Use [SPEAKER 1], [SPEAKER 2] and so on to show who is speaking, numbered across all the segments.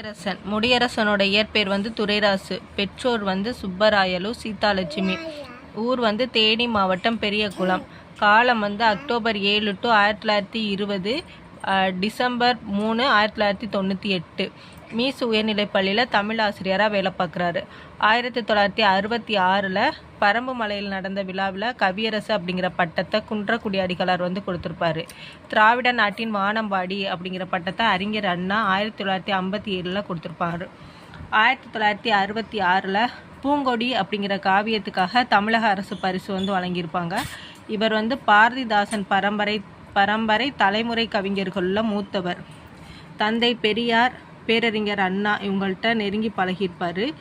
[SPEAKER 1] முடியரசன். முடியரசனோட இயற்பெயர் வந்து துரைராசு. பெற்றோர் வந்து சுப்பராயலு சீதாலட்சுமி. ஊர் வந்து தேனி மாவட்டம் பெரியகுளம். காலம் வந்து அக்டோபர் ஏழு டு ஆயிரத்தி தொள்ளாயிரத்தி இருபது டிசம்பர் மூணு ஆயிரத்தி தொள்ளாயிரத்தி தொண்ணூற்றி எட்டு. மீஸ் உயர்நிலைப்பள்ளியில் தமிழ் ஆசிரியராக வேலை பார்க்குறாரு. ஆயிரத்தி தொள்ளாயிரத்தி அறுபத்தி ஆறில் பரம்பு மலையில் நடந்த விழாவில் கவியரசு அப்படிங்கிற பட்டத்தை குன்றக்குடி அடிகளார் வந்து கொடுத்துருப்பாரு. திராவிட நாட்டின் வானம்பாடி அப்படிங்கிற பட்டத்தை அறிஞர் அண்ணா ஆயிரத்தி தொள்ளாயிரத்தி ஐம்பத்தி ஏழில் கொடுத்துருப்பாரு. ஆயிரத்தி தொள்ளாயிரத்தி அறுபத்தி ஆறில் பூங்கொடி அப்படிங்கிற காவியத்துக்காக தமிழக அரசு பரிசு வந்து வழங்கியிருப்பாங்க. இவர் வந்து பாரதிதாசன் பரம்பரை பரம்பரை தலைமுறை கவிஞர்களில் மூத்தவர். தந்தை பெரியார் பேரறிஞர் அண்ணா இவங்கள்ட்ட நெருங்கி பழகியிருப்பார்.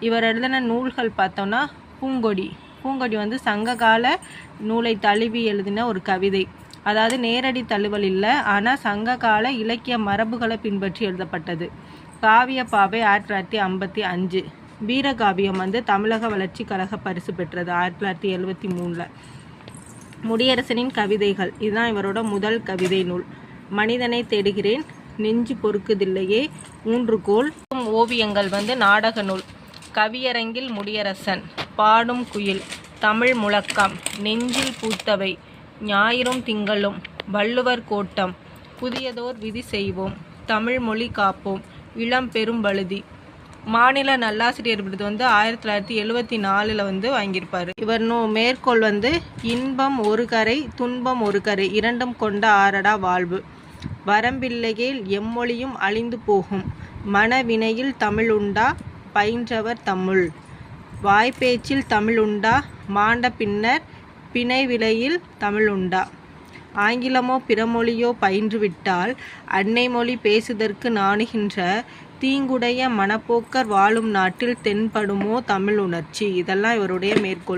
[SPEAKER 1] இவர் எழுதின நூல்கள் பார்த்தோன்னா பூங்கொடி. பூங்கொடி வந்து சங்ககால நூலை தழுவி எழுதின ஒரு கவிதை. அதாவது நேரடி தழுவல் இல்லை ஆனால் சங்ககால இலக்கிய மரபுகளை பின்பற்றி எழுதப்பட்டது. காவிய பாவை ஆயிரத்தி தொள்ளாயிரத்தி ஐம்பத்தி அஞ்சு. வீரகாவியம் வந்து தமிழக வளர்ச்சி கழக பரிசு பெற்றது ஆயிரத்தி தொள்ளாயிரத்தி எழுபத்தி மூணில். முடியரசனின் கவிதைகள். இதுதான் இவரோட முதல் கவிதை நூல். மனிதனை தேடுகிறேன் நெஞ்சு பொறுக்குதில்லையே ஊன்றுகோல் ஓவியங்கள் வந்து நாடக நூல். கவியரங்கில் முடியரசன் பாடும் குயில் தமிழ் முழக்கம் நெஞ்சில் பூத்தவை ஞாயிறும் திங்களும் வள்ளுவர் கோட்டம் புதியதோர் விதி செய்வோம் தமிழ் மொழி காப்போம் இளம் பெரும் பழுதி மாநில நல்லாசிரியர் விருது வந்து ஆயிரத்தி தொள்ளாயிரத்தி எழுவத்தி நாலில் வந்து வாங்கியிருப்பார். இவர் நோ மேற்கோள் வந்து இன்பம் ஒரு கரை துன்பம் ஒரு கரை இரண்டும் கொண்ட ஆரடா வாழ்வு. வரம்பில்லையில் எம்மொழியும் அழிந்து போகும். மனவினையில் தமிழுண்டா பயின்றவர் தமிழ். வாய்ப்பேச்சில் தமிழுண்டா மாண்ட பின்னர் பிணை விலையில் தமிழுண்டா. ஆங்கிலமோ பிறமொழியோ பயின்றுவிட்டால் அன்னை மொழி பேசுதற்கு நாணுகின்ற தீங்குடைய மனப்போக்கர் வாழும் நாட்டில் தென்படுமோ தமிழ் உணர்ச்சி? இதெல்லாம் இவருடைய மேற்கோள்.